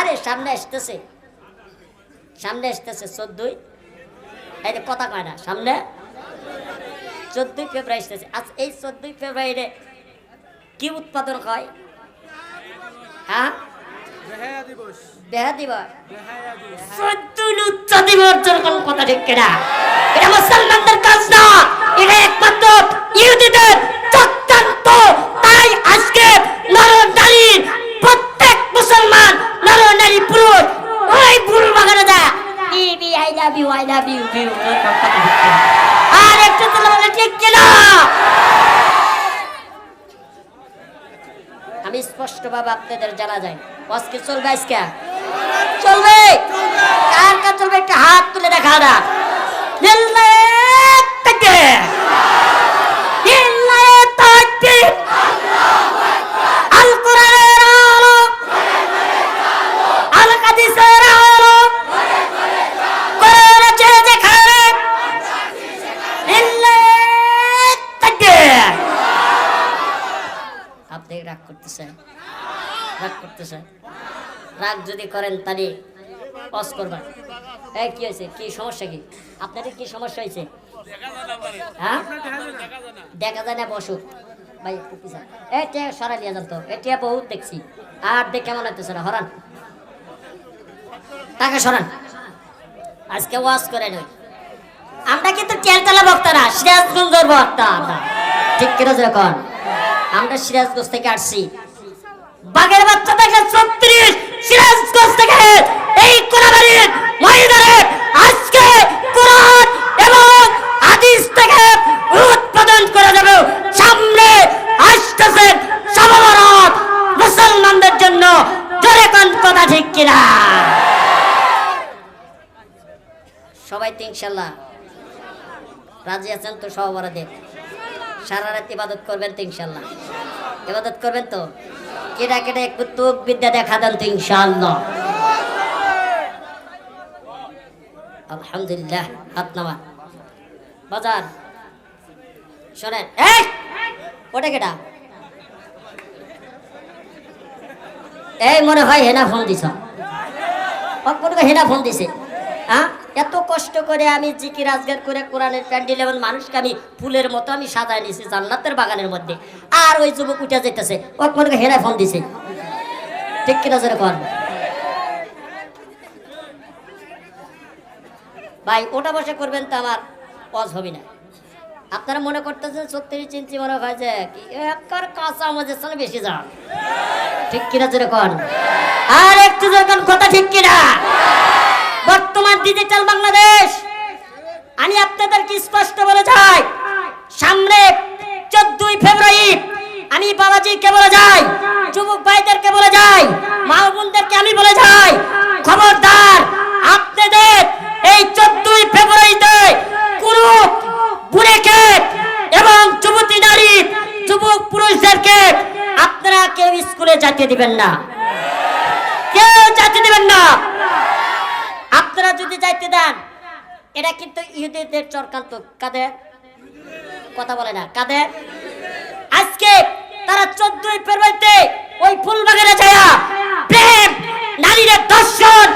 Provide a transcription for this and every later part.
আরে সামনে আসতেছে। সামনে আসতেছে চোদ্দই। এই যে কথা কয় না সামনে। চোদ্দই ফেব্রুয়ারি আসতেছে। আচ্ছা এই চোদ্দই ফেব্রুয়ারিতে কি উৎপাদন হয়? হ্যাঁ? বেহায়া দিবস। দেহা দিবা বেহায়া দিবস। চোদ্দই উচ্চ দিবস যেরকম কথা ঠিক কিনা? এটা মুসলমানদের কাজ না। এটা একমাত্র ইহুদিদের চক্রান্ত। তাই আজকে নর নারীর প্রত্যেক মুসলমান নর নারী পুরুষ ওই ফুল বাগানে যায় বিবি I love you I love you বিউ আর একটু তো বলে ঠিক কিনা আমি স্পষ্ট ভাবে আপনাদের জানা যায়। আজকে চলবে আজকে? চলবে। কার কার চলবে? একটা হাত তুলে দেখা না লিল্লাহ তাকবীর লিল্লাহ তাকবীর আল কোরআনের আলো আল হাদিসের আলো কোরআন আছে যেখানে লিল্লাহ তাকবীর আপনি রাগ করতেছেন রাগ যদি করেন তাহলে পজ করবেন। এই, কি হয়েছে? কি সমস্যা কি? আপনাদের কি সমস্যা হয়েছে? হ্যাঁ? দেখা যায় না, বসু। ভাই এটা নিয়ে যান তো। এটা বহুত দেখছি। আর দেখ কেমন লাগতেছে না হরান টাকা সরান। আজকে ওয়াজ করে নই। আমরা কিন্তু তেলতলা বক্তা না, সিরাজগঞ্জের বক্তা। আমরা ঠিক কিনা যখন আমরা সিরাজগঞ্জ থেকে আসছি। বাগের বাচ্চা থেকে ছত্রিশ, সিরাজগঞ্জ থেকে এই কোরআনের মহিলারে আজকে কোরআন এবং থেকে উৎপাদন করে দেবে সামনে আসতেছে সমাবরত মুসলমানদের জন্য। জোরে কথা ঠিক কিনা? সবাই তো ইনশাল্লাহ রাজি আছেন তো সহবরাদে সারা রাত ইবাদত করবেন তো ইনশাল্লাহ ইবাদত করবেন তো? কেটা কেটে একটু বিদ্যা দেখা দেন তো ইনশাল্লাহ আলহামদুলিল্লাহ, হাত নামা। বাজার, শোনেন ওটা কেটা এই মনে হয় হেনা ফোন দিছ। হেনা ফোন দিছে। হ্যাঁ? এত কষ্ট করে আমি জিকির আজগার করে কোরআনের প্যান্ডেল এবং মানুষকে আমি ফুলের মতো আমি সাজায় নিয়েছি জান্নাতের বাগানের মধ্যে। আর ওই যুবক উঠে যেতেছে অকপটকে হেনা ফোন দিছে। ঠিক কিনা যেন কর ভাই, ওটা বসে করবেন তো আমার পজ হবে না। আপনারা মনে করতেছেন সত্যি চিন্তি মনে হয় যে একবার কাঁচা আমাদের সঙ্গে বেশি যান। ঠিক কিনা যেরকম আর একটু যখন কথা ঠিক কিনা? বর্তমান ডিজিটাল বাংলাদেশ। আমি আপনাদেরকে স্পষ্ট বলে যাই, সামনে চোদ্দই ফেব্রুয়ারি আমি বাবাজিকে বলে যাই, যুবক ভাইদেরকে বলে যাই, মা বোনদেরকে আমি বলে যাই, খবরদার, আপনাদের এই চোদ্দই ফেব্রুয়ারিতে কোনো বুড়েকে এবং যুবতী নারী, যুবক পুরুষদেরকে আপনারা কেউ স্কুলে যেতে দিবেন না। কেউ যেতে দিবেন না। যাইতে দেন। এটা কিন্তু ইহুদিদের চরকান্ত। কাদের? কথা বলে না। কাদের? আজকে তারা চোদ্দই ফেব্রুয়ারিতে ওই ফুলবাগানে যায় প্রেম, নারীদের দর্শন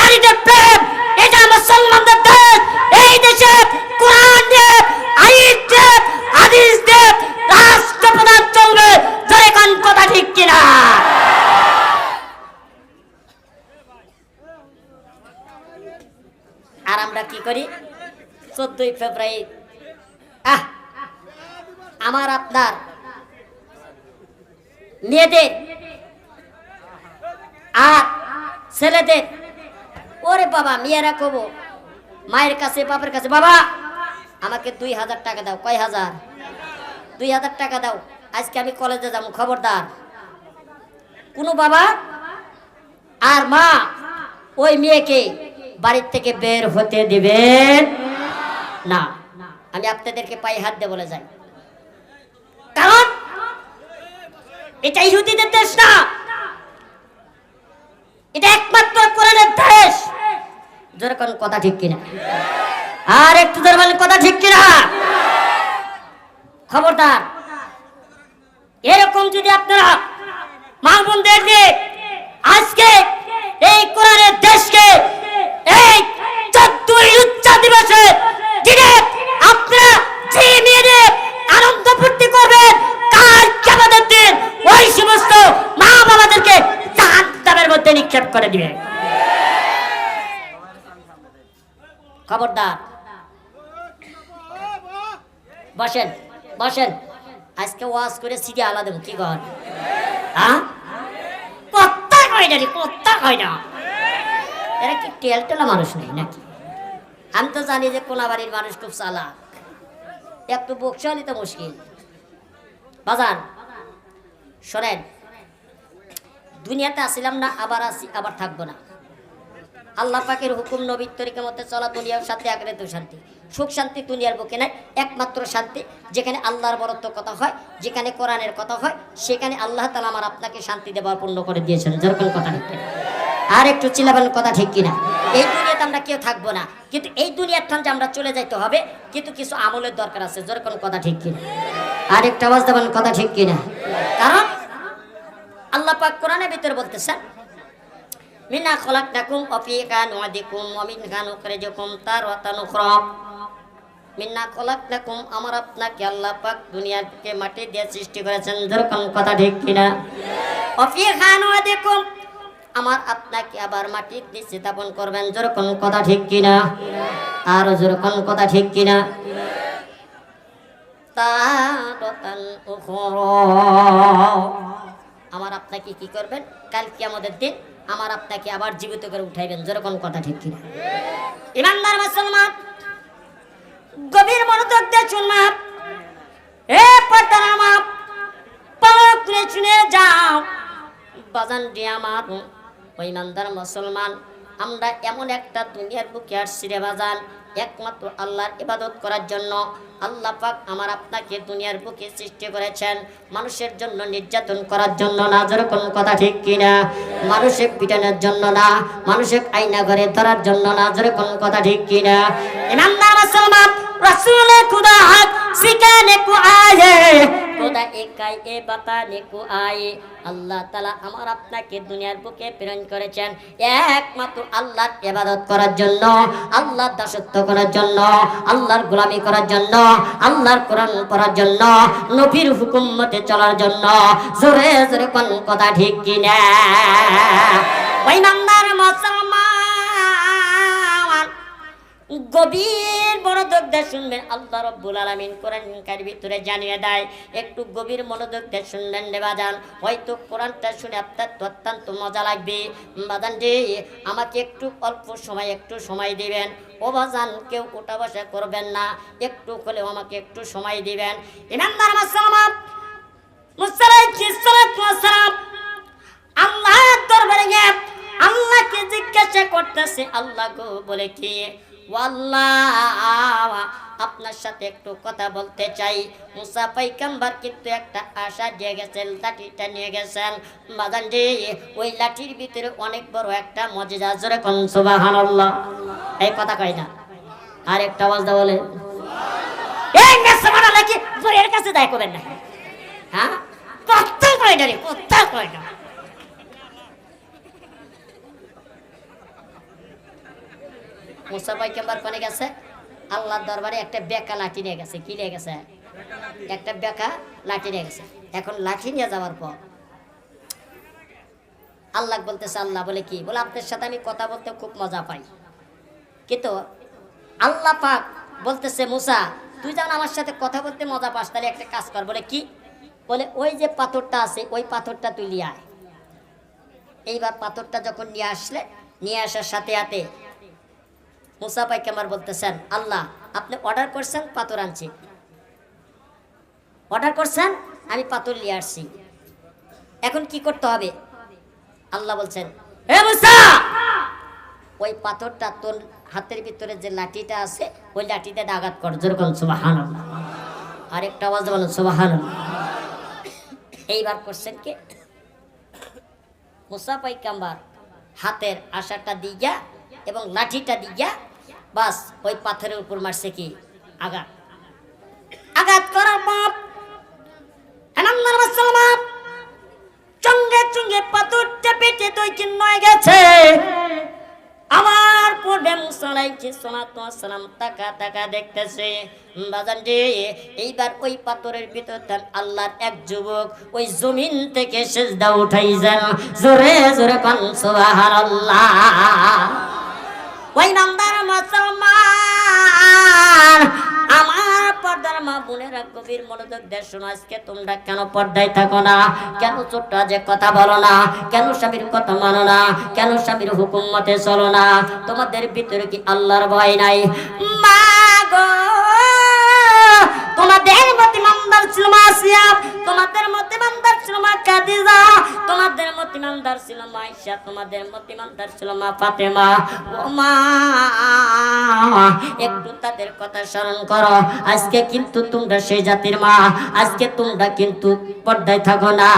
নারীদের প্রেম, এটা মুসলমানদের দেশ। এই দেশে কোরআন দেব আইন দেব হাদিস দেব রাষ্ট্রপ্রধান চলবে। জয় কান কথা ঠিক কিনা? আমরা কি করি? চোদ্দই ফেব্রুয়ারি। আহ! আমার আপনার মেয়েদের আর ছেলেদের। ওরে বাবা, মেয়েরা কব। মায়ের কাছে, বাপের কাছে, বাবা, আমাকে দুই হাজার টাকা দাও। কয় হাজার? দুই হাজার টাকা দাও। আজকে আমি কলেজে যাব, খবরদার। কোনো বাবা আর মা, ওই মেয়েকে বাড়ির থেকে বের হতে দিবেন না। আমি আপনাদেরকে পায়ে হাত দিয়ে বলে যাই। কারণ এটা ইহুদিদের দেশ না। এটা একমাত্র কোরআনের দেশ। জোরে কোন কথা ঠিক কিনা? আর একটু জোরে বলেন, কথা ঠিক কিনা? খবরদার। এরকম যদি আপনারা মা বোনদেরকে আজকে এই মধ্যে নিক্ষেপ করে দিবে খবরদার বসেন বসেন আজকে ওয়াজ করে সিডি আলাদা দেবো, কি কর? হ্যাঁ? না মানুষ নেই নাকি? আমি তো জানি যে তো মুশকিল। দুনিয়াতে আসিলাম না আবার আসি আবার থাকব না। আল্লাহ পাকের হুকুম নবীর তরিকার মধ্যে চলা দুনিয়ার সাথে আগে তো শান্তি। সুখ শান্তি দুনিয়ার বুকে নাই একমাত্র শান্তি, যেখানে আল্লাহর বরত্ব কথা হয়, যেখানে কোরআনের কথা হয়, সেখানে আল্লাহ তালা আমার আপনাকে শান্তি দেওয়ার পূর্ণ করে দিয়েছেন। যেরকম কথা ঠিক আর একটু চিলাবেন কথা ঠিক কিনা? এই দুনিয়াতে আমরা কেউ থাকব না, কিন্তু এই দুনিয়ার ঠান্ডা আমরা চলে যাইতে হবে, কিন্তু কিছু আমলের দরকার আছে। যেরকম কথা ঠিক কিনা? আর একটা আওয়াজ দেবেন কথা ঠিক কিনা? কারণ আল্লাহ পাক কোরআনের ভিতরে বলতেছেন, মিনা খলাকনাকুম অফিকা নুআদিকুম ওয়া মিনহা নুখরিজুকুম তারাতান উখরা। মিন্না খলাকনাকুম আমার আপনাকে আল্লাহ পাক দুনিয়াকে মাটি দিয়ে সৃষ্টি করেছেন। যেরকম কথা ঠিক কিনা? অফিকা দেখুন আমার আপনাকে আবার মাটির নিচে স্থাপন করবেন। যেরকম কথা ঠিক কিনা? আর যেরকম কথা ঠিক কিনা? আমার আপনাকে কি করবেন? কাল আমাদের দিন আমার আপনাকে আবার জীবিত করে উঠাইবেন। যেরকম কথা ঠিক কিনা? ইমানদার মুসলমান গভীর মনোযোগ দিয়ে শুনলাম। এ পর্দার আমার পালক তুলে শুনে, যাও, বাজান দিয়ে আমার, ওই ইমানদার মুসলমান, আমরা এমন একটা দুনিয়ার বুকে আসছি রে বাজান, একমাত্র আল্লাহর ইবাদত করার জন্য। আল্লাহ পাক আমার আপনাকে দুনিয়ার বুকে সৃষ্টি করেছেন মানুষের জন্য নির্যাতন করার জন্য না, যেরকম কথা ঠিক কিনা? মানুষের পিটানোর জন্য না, মানুষের আইনা ঘরে ধরার জন্য না, যেরকম কথা ঠিক কিনা? ইমানদার মুসলমান? রসুল খুদা হাত সিকানে কু আয়ে। খোদা একাই এ বাতানে কু আয়ে। আল্লাহ তালা আমার আপনাকে দুনিয়ার বুকে প্রেরণ করেছেন একমাত্র আল্লাহর ইবাদত করার জন্য, আল্লাহর দাসত্ব করার জন্য, আল্লাহর গোলামি করার জন্য। আল্লাহর কোরআন পড়ার জন্য, নবীর হুকুম মতে চলার জন্য জোরে জোরে কোন কথা ঠিক কিনা? ওই নান্দার মুসলমান গভীর মনোযোগ দিয়ে শুনবেন। আল্লাহ রব্বুল আলামিন কোরআনকার ভিতরে জানিয়ে দেয়, একটু গভীর মনোযোগ দিয়ে শুনলেন রে বাজান। হয়তো কোরআনটা শুনে আপনার অত্যন্ত মজা লাগবে। বাজান জি আমাকে একটু অল্প সময়, একটু সময় দিবেন। ও বাজান, কেউ ওটা বসা করবেন না। একটু হলেও আমাকে একটু সময় দিবেন। ইমানদার মুসলাম? আল্লাহ দরবারে আল্লাহকে জিজ্ঞাসা করতেছে, আল্লাহ গো বলে কি? আপনার সাথে একটু কথা বলতে চাই। মুসা পাইকাম্বার কিন্তু একটা আশা দিয়ে গেছেন, লাঠিটা নিয়ে গেছেন। বাদান জি ওই লাঠির ভিতরে অনেক বড় একটা মজিদা জোরে কোন, সুবহানাল্লাহ। এই কথা কয় না। আর একটা আওয়াজ দাও বলে। এই জোরের কাছে দায় করবেন না। হ্যাঁ? কত কয় না রে কত কয় না। মুসা পাইকাম্বার কোনে গেছে? আল্লাহর দরবারে একটা বেকা লাঠি নিয়ে গেছে। কি নিয়ে গেছে? একটা বেকা লাঠি নিয়ে গেছে। এখন লাঠি নিয়ে যাওয়ার পর আল্লাহ বলতেছে, আল্লাহ বলে কি? বলে, আপনার সাথে আমি কথা বলতে খুব মজা পাই। কিন্তু আল্লাহ পাক বলতেছে, মুসা, তুই যেন আমার সাথে কথা বলতে মজা পাস, তাহলে একটা কাজ কর। বলে, কি? বলে, ওই যে পাথরটা আছে, ওই পাথরটা তুই নিয়ে আয়। এইবার পাথরটা যখন নিয়ে আসলে, নিয়ে আসার সাথে সাথে মুসা পাইকামার বলতেছেন, আল্লাহ, আপনি অর্ডার করছেন, পাথর আনছি। অর্ডার করছেন? আমি পাথর নিয়ে আসছি। এখন কি করতে হবে? আল্লাহ বলছেন, হে মুসা! ওই পাথরটা তোর হাতের ভিতরে যে লাঠিটা আছে, ওই লাঠিটা আঘাত কর। যেরকম সুবাহান আরেকটা আওয়াজ বলেন সুবাহান এইবার করছেন কি? মুসা পাইকাম্বার হাতের আশাটা দিয়া এবং লাঠিটা দিয়া বাস ওই পাথরের উপর মারছে কি? আঘাত। আঘাত করার মাপ আনন্দার মুসলমান চঙ্গে চঙ্গে পাথর চেপে দুই চিহ্ন গেছে। আবার পড়বে মুসালাই আলাইহিস সালাতু ওয়াসসালাম তাকা তাকা এইবার ওই পাথরের ভিতর আল্লাহর এক যুবক। ওই জমিন থেকে সেজদা উঠাই যান জোরে জোরে পান সুবহানাল্লাহ। ওই নামদার মুসলমান। আমার পর্দার মা বোনেরা গভীর মনোযোগ দেশ শোনো, আজকে তোমরা কেন পর্দায় থাকো না? কেন ছোট্ট যে কথা বলো না? কেন স্বামীর কথা মানো না? কেন স্বামীর হুকুম মতে চলো না? তোমাদের ভিতরে কি আল্লাহর ভয় নাই? মা গো তোমাদের মতে মামদার ছিল মা আসিয়া তোমাদের মতে মামদার ছিল মা কাদিজা তোমাদের মতে মামদার ছিল মা আয়েশা, তোমাদের মতে মামদার ছিল মা ফাতেমা। ও মা, একটু তাদের কথা স্মরণ করো। আজকে কিন্তু তোমরা সেই জাতির মা, আজকে তোমরা কিন্তু পর্দায় থাকো না।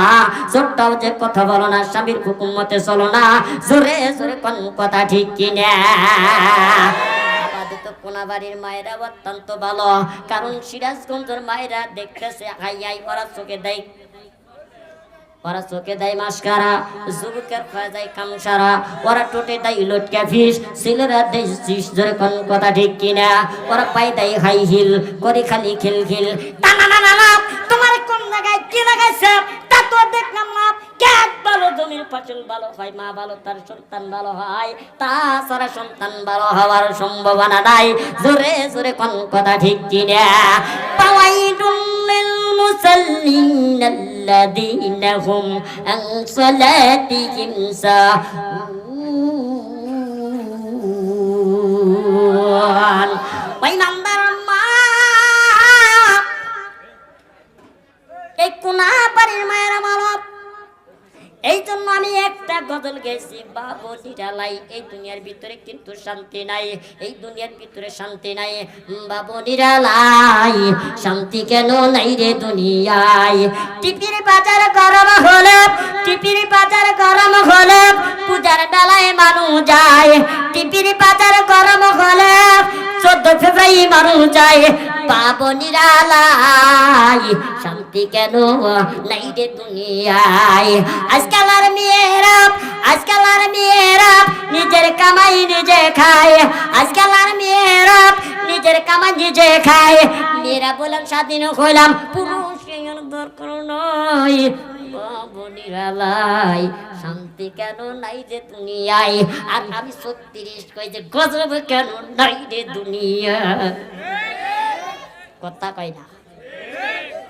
ছোট্টাও যে কথা বলো না, স্বামীর হুকুম মতে চলো না। জোরে জোরে কোন কথা ঠিক কিনা? মায়েরা অত্যন্ত ভালো। কারণ সিরাজগঞ্জের মায়েরা দেখতেছে হাই হাই ওরা চোখে দেয়। কোন ওরা খালি তোমার কোন জায়গায় কি লাগাইছে? তা তো দেখলাম না। ক্যাক ভালো জমির ফসল ভালো হয় মা ভালো তার সন্তান ভালো হয় তাছাড়া সন্তান ভালো হওয়ার সম্ভাবনা নাই জোরে জোরে কোন কথা ঠিক কিনা পাওয়াইডুল للمصلين الذين هم عن صلاتهم ساهون ওই নাম্বার মা এই কোনা বাড়ির মায়েরা মানব এই জন্য আমি একটা গজল গেছি বাবু নিরালাই, এই দুনিয়ার ভিতরে কিন্তু শান্তি নাই, এই দুনিয়ার ভিতরে শান্তি নাই। বাবু নিরালাই, শান্তি কেন নাই রে দুনিয়ায়? টিপির বাজার গরম হলে, টিপির বাজার গরম হলে পূজার ডালায় মানুষ যায়। টিপির বাজার গরম হলে চোদ্দ ফেব্রুয়ারি মানুষ যায়। বাবু নিরালাই শান্তি কেন? নাই রে দুনিয়ায়। আজকাল আর মেয়েরা আজকাল আর মেয়েরা নিজের কামাই নিজে খায়। আজকাল আর মেয়েরা নিজের কামাই নিজে খায়। মেয়েরা বললাম, স্বাধীন হইলাম পুরুষ দরকার নয় নিরালাই শান্তি কেন নাই রে দুনিয়ায়? আর আমি ছত্রিশ কই যে গজব কেন নাই রে দুনিয়া কথা কয় না।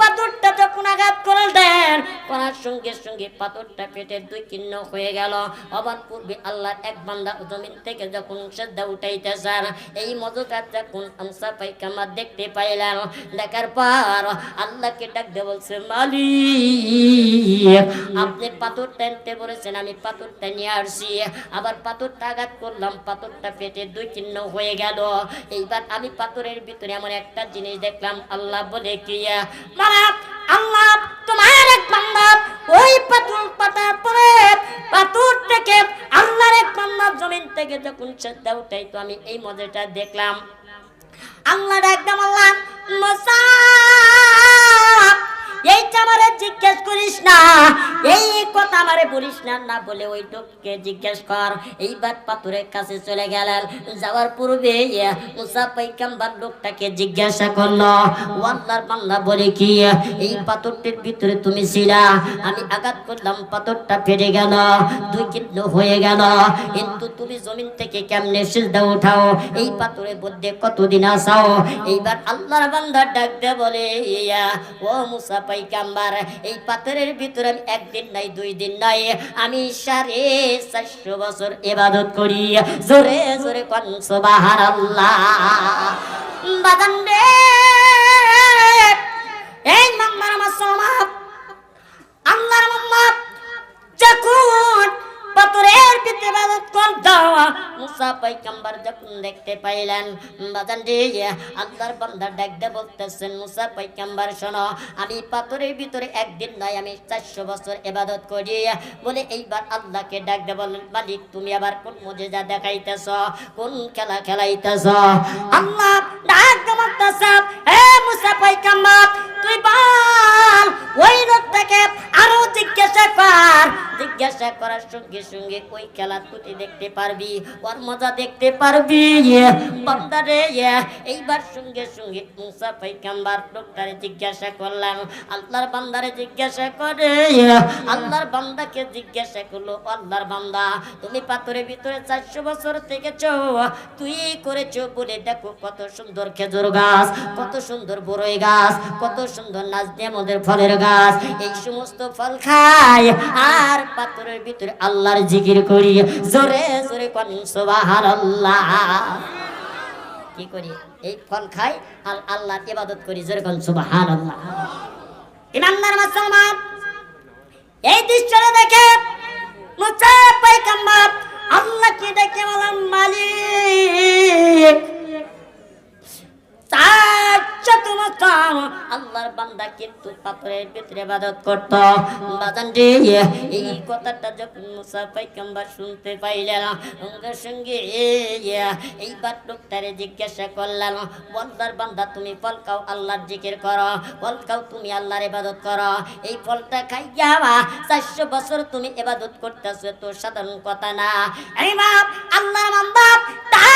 পাথরটা পাথরটা দেখতে পাইলেন, দেখার পর আল্লাহকে ডাক বলছে, মালিক, আপনি পাথর টানতে বলেছেন, আমি পাথরটা নিয়ে আসছি। আবার পাথরটা আঘাত করলাম, পাথরটা পেটে দুই চিহ্ন হয়ে গেল। এইবার আমি পাথরের ভিতরে এমন একটা জিনিস দেখলাম, আল্লাহ বলে কি মারা, আল্লাহ তোমার এক বান্দা ওই পাথর পাতার পরে পাথর থেকে আল্লাহর এক বান্দা জমিন থেকে যখন শ্রদ্ধা উঠাই তো আমি এই মজাটা দেখলাম। আল্লাহ একদম আল্লাহ মশা বলিস না না বলে ওই লোককে জিজ্ঞেস কর। এইবার পাথরের কাছে চলে গেলেন। যাওয়ার পূর্বে মুসা পাইকাম্বার লোকটাকে জিজ্ঞাসা করল ও আল্লাহর বলে কি? এই পাথরটির ভিতরে তুমি ছিলা? আমি আঘাত করলাম, পাথরটা ফেটে গেল, দুই কিন্ন হয়ে গেল। কিন্তু তুমি জমিন থেকে কেমনে সিজদা উঠাও? এই পাথরের মধ্যে কতদিন আসাও এইবার আল্লাহর বান্দা ডাক দে বলে ইয়া ও মুসা পাইকাম্বার এই পাথরের ভিতরে আমি একদিন নাই, দুই দিন নাই। আমি সারে চারশো বছর এবাদত করি। জোরে জোরে কনস বাহার আল্লাহ বাদান এই মাম্মার আমার সমাপ আল্লাহর যখন পাথরের পিতে মুসা পয়গম্বর যখন দেখতে পাইলেন, বাজান আল্লাহর বান্দা ডাকতে বলতেছেন, মুসা পয়গম্বর, শোনো, আমি পাথরের ভিতরে একদিন নয়, আমি চারশো বছর এবাদত করি। বলে এইবার আল্লাহকে ডাকতে বলেন মালিক, তুমি আবার কোন মজেজা দেখাইতেছ? কোন খেলা খেলাইতেছ? আল্লাহ ডাকতে বলতেছ, হে মুসা পয়গম্বর, তুই বল, ওই লোকটাকে আরও জিজ্ঞাসা কর। জিজ্ঞাসা করার সঙ্গে সঙ্গে ওই খেলা তুই দেখতে পারবি। ওর মজা দেখতে পারবি। বান্দারে এইবার সঙ্গে সঙ্গে মুসা পাইকাম্বার লোকটারে জিজ্ঞাসা করলাম আল্লাহর বান্দারে জিজ্ঞাসা করে, আল্লাহর বান্দাকে জিজ্ঞাসা করল, আল্লাহর বান্দা, তুমি পাথরের ভিতরে চারশো বছর থেকেছ, তুই করেছ বলে দেখো কত সুন্দর খেজুর গাছ, কত সুন্দর বড়ই গাছ, কত সুন্দর নাজনে আমাদের ফলের গাছ, এই সমস্ত ফল খাই, আর পাথরের ভিতরে আল্লাহর জিকির করি। জোরে জোরে কোন কি করি? এই ফল খাই আর আল্লাহর ইবাদত করি যেরকম সুবহানাল্লাহ। ইমানদার মুসলমান, এই দৃশ্যটা দেখে মুসা পাইকাম্বার আল্লাহকে দেখে বলেন মালিক বান্দা তুমি ফল খাও, আল্লাহর জিকির করো। ফল খাও, তুমি আল্লাহর ইবাদত করো। এই ফলটা খাইয়া চারশো বছর তুমি ইবাদত করতেছো তো সাধারণ কথা না।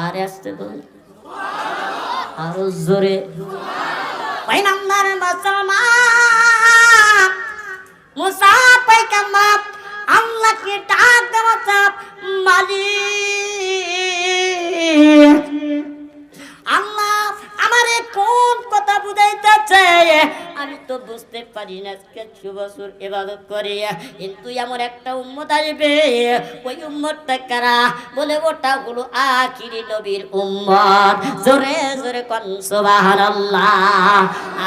আরে আসতে বল। আরও জোরে। মুসা মুসলমান। মুসা পয়গম্বর আল্লাহকে ডাক দেওয়া তো বুঝতে পারি না কিছু বছর ইবাদত করে কিন্তু এমন একটা উম্মত আসবে, ওই উম্মতটা কারা? বলে ওটা হলো আখিরি নবীর উম্মত। জোরে জোরে কন, সুবহানাল্লাহ।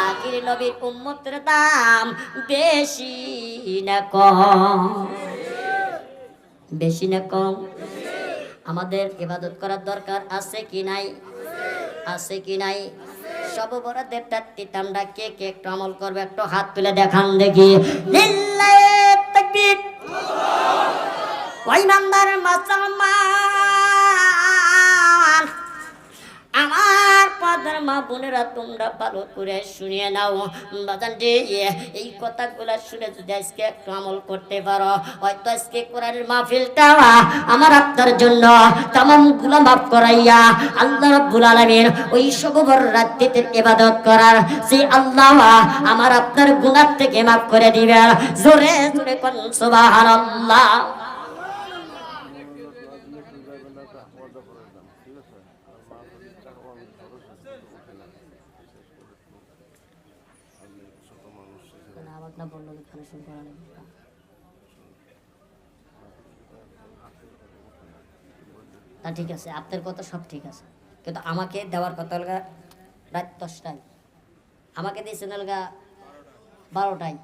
আখিরি নবীর উম্মতের দাম বেশি না কম? বেশি না কম? আমাদের ইবাদত করার দরকার আছে কি নাই? আছে কি নাই? সব বড় তাত্তিতে আমরা কে কে একটু আমল করবে? একটু হাত তুলে দেখান দেখি। ওই নাম্বার মুসলমান। মা বোনেরা, তোমরা ভালো করে শুনিয়ে নাও। বাজান যে এই কথাগুলো শুনে যদি আজকে একটু আমল করতে পারো, হয়তো আজকে কোরআনের মাহফিলটা আমার আপনার জন্য তামামগুলা মাফ করাইয়া আল্লাহ রাব্বুল আলামিন ওই সবর রাত্রিতে ইবাদত করার সেই আল্লাহ আমার আপনার গুণার থেকে মাফ করে দিবে জোরে জোরে কোন, সুবহানাল্লাহ আবার না বলল কানেকশন করা নেই তা ঠিক আছে, আপনার কথা সব ঠিক আছে। কিন্তু আমাকে দেওয়ার কথা হলো গা রাত দশটায়। আমাকে দিয়েছেন হলো গা বারোটায়।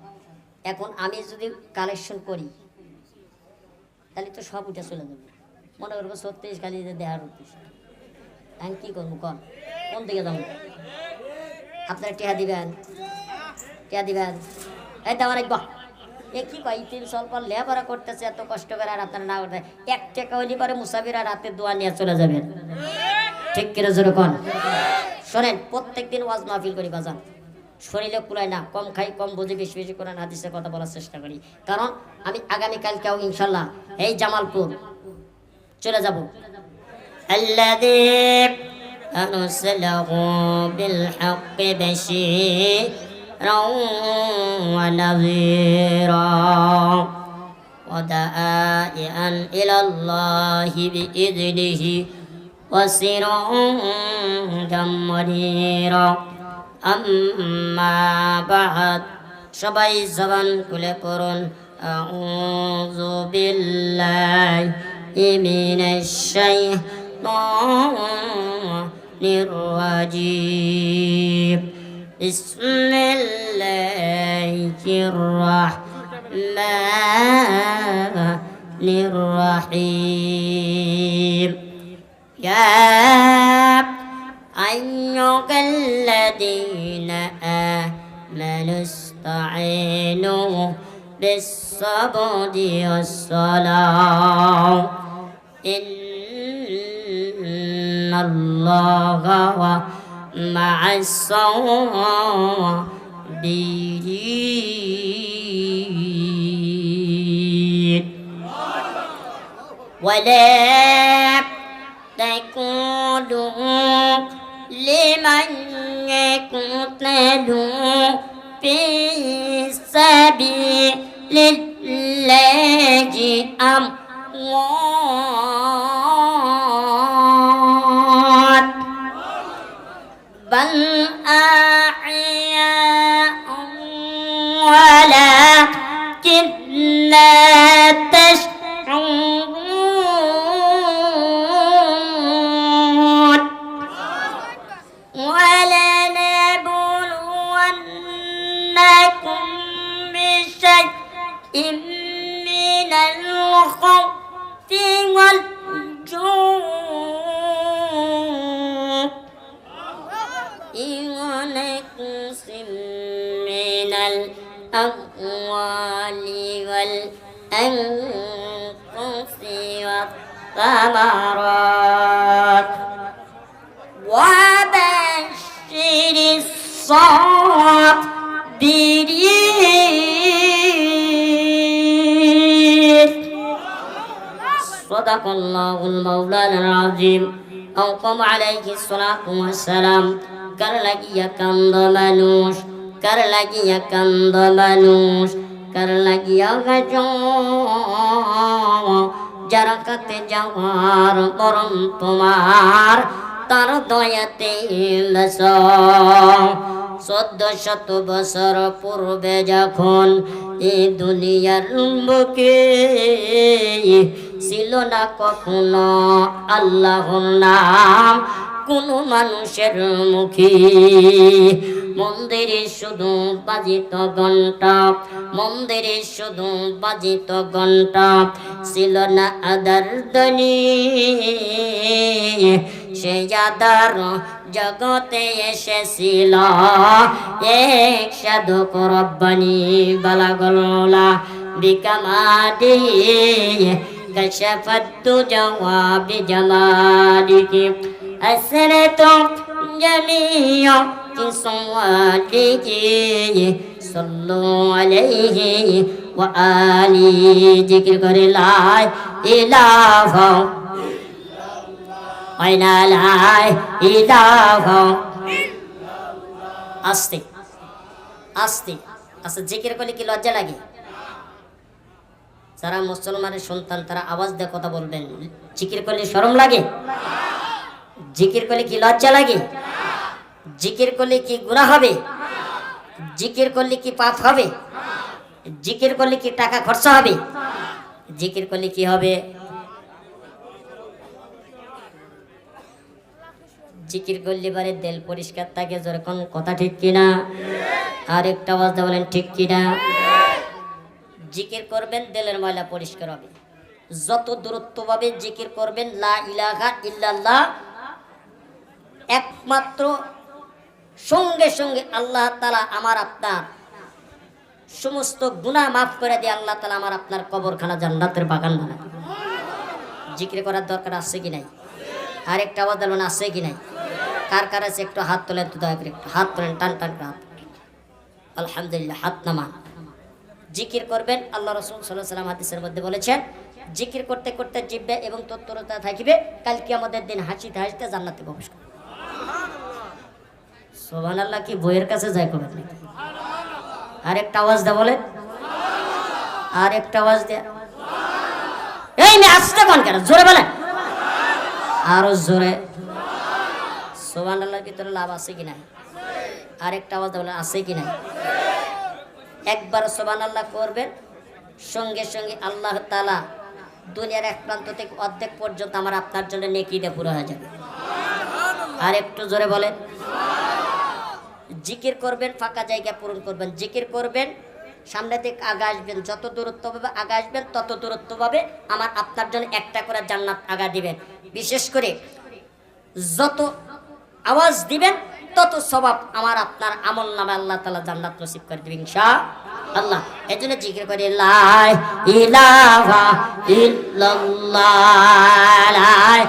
এখন আমি যদি কালেকশন করি, তাহলে তো সব উঠে চলে যাবে। মনে করব ছত্রিশ খালি যে দেহার উঠতেছে আমি কী করব কন? কোন দিকে যাব? আপনারা টিহা দিবেন। টিহা দিবেন। এই দেওয়ার এক বাহ এ কি কয় তিন স্বল্প লেবারা করতেছে এত কষ্ট করে আর আপনারা না করতে এক টাকা হইলে পরে মুসাফির আর রাতে দোয়া নিয়ে চলে যাবেন ঠিক কিনা জোরে কন শোনেন প্রত্যেক দিন ওয়াজ মাহফিল করি বাজান শরীরে কুলায় না কম খাই কম বুঝি বেশি বেশি করে হাদিসের কথা বলার চেষ্টা করি কারণ আমি আগামীকালকেও ইনশাল্লাহ এই জামালপুর চলে যাব الذي أرسله بالحق بشيرا ونذيرا ودعا سائعا إلى الله بإذنه وسراجا منيرا أما بعد সবাই জবান খুলে পড়ুন أعوذ بالله من الشيطان الرجيم بسم الله الرحمن الرحيم. يا أيها الذين آمنوا استعينوا بالصبر والصلاة. إن الله مع الصابرين ولا تقولوا لمن يقتل في سبيل الله أموات بل أحياء ولكن لا تشعرون ولنبلونكم بشيء من الخوف والجوع الأموال والأنفس والثمرات. وبشر الصابرين صدق الله المولى العظيم. أو عليه الصلاة والسلام. قال لك يا يكن ضمنوش কার লাগিয়া কান্দ মানুষ কার লাগিয়া গাজ যারা কাতে যাওয়ার পরম তোমার তার দয়াতে লস চোদ্দ শত বছর পূর্বে যখন এই দুনিয়ার বুকে ছিল না কখনো আল্লাহর নাম কোন মানুষের মুখে মন্দিরে শুধু বাজিত ঘন্টা মন্দিরে শুধু বাজিত ঘন্টা ছিল না আদার দনি সে আদার জগতে এসেছিল এক সাধক রব্বানি বালাগলা বিকামাদি كشف الدجى بجمالك أسرت جميع صواته صلوا عليه وآله ذكر كر لا إله أين لا إله আস্তে আস্তে আচ্ছা জিকির করলে কি লজ্জা লাগে যারা মুসলমানের সন্তান তারা আওয়াজ দিয়ে কথা বলবেন জিকির করলে শরম লাগে জিকির করলে কি লজ্জা লাগে? জিকির করলে কি গুণা হবে? জিকির করলে কি পাপ হবে? জিকির করলে কি টাকা খরচা হবে? জিকির করলে কি হবে? জিকির করলে বারে দেল পরিষ্কার থাকে যেরকম কথা ঠিক কিনা? আর একটা আওয়াজ বলেন, ঠিক কিনা? জিকির করবেন দেলের ময়লা পরিষ্কার হবে। যত দূরত্বভাবে জিকির করবেন, লা ইলাহা ইল্লাল্লাহ একমাত্র সঙ্গে সঙ্গে আল্লাহ তালা আমার আপনার সমস্ত গুনাহ মাফ করে দিয়ে আল্লাহ তালা আমার আপনার কবরখানা জান্নাতের বাগান বানায়। জিকির করার দরকার আছে কি নাই? আরেকটা আওয়াজ দেবেন আছে কি নাই? কার কার আছে? একটু হাত তোলেন তো দয়া করে, একটু হাত তোলেন, টান টান হাত আলহামদুলিল্লাহ, হাত নামান। জিকির করবেন, আল্লাহ রসুল সাল্লাহ সাল্লাম হাদিসের মধ্যে বলেছেন, জিকির করতে করতে জিব্বে এবং তত্পরতা থাকিবে কালকে আমাদের দিন হাসিতে হাসিতে জান্নাতে প্রবেশ করবে। সোহান আল্লাহ কি বইয়ের কাছে যায় করবেন নাকি? আর একটা আওয়াজ দা বলেন। আর একটা আওয়াজ দেয়া এই মেয়ে আসতে কোন কেন? জোরে বলেন। আরও জোরে। সোবান আল্লাহর ভিতরে লাভ আছে কি নাই? আরেকটা আওয়াজ বলে আছে কি নাই? একবার সোবান আল্লাহ করবেন, সঙ্গে সঙ্গে আল্লাহ তালা দুনিয়ার এক প্রান্ত থেকে অর্ধেক পর্যন্ত আমার আপনার জন্য নেকিটা পুরো হয়ে যাবে। আর একটু জোরে বলেন। জিকির করবেন, ফাঁকা জায়গা পূরণ করবেন, জিকির করবেন, সামনে থেকে আগা আসবেন, যত দূরত্ব পাবে, আগা আসবেন, তত দূরত্ব পাবে, আমার আপনার জন্য একটা করে জান্নাত আগা দিবেন। বিশেষ করে যত আওয়াজ দিবেন, তত স্বভাব আমার আপনার আমল নামে আল্লাহ তালা জান্নাত নসিব করে দিবেন ইনশা আল্লাহ এই জন্য জিকির করে ইলাহা ইল্লাল্লাহ লাই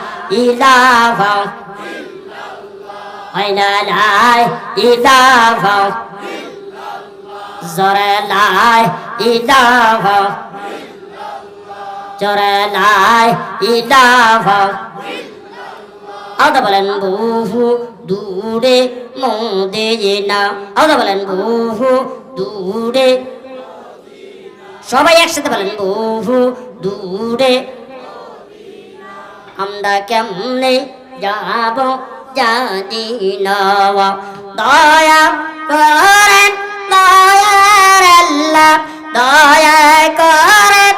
ইলাহা আইনা লাই ইলাহা জরে লাই ইলাহা জরে লাই ইলাহা আদা বলেন, বহু দূরে মদিনা। আদা বলেন, বহু দূরে। সবাই একসাথে বলেন, বহু দূরে। আমরা কেমনে যাব? জানি না দয়া করেন দয়ার আল্লাহ দয়া করেন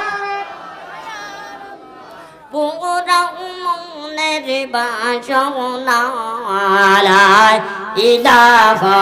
পুরা মনের বাসনা ইলাহা।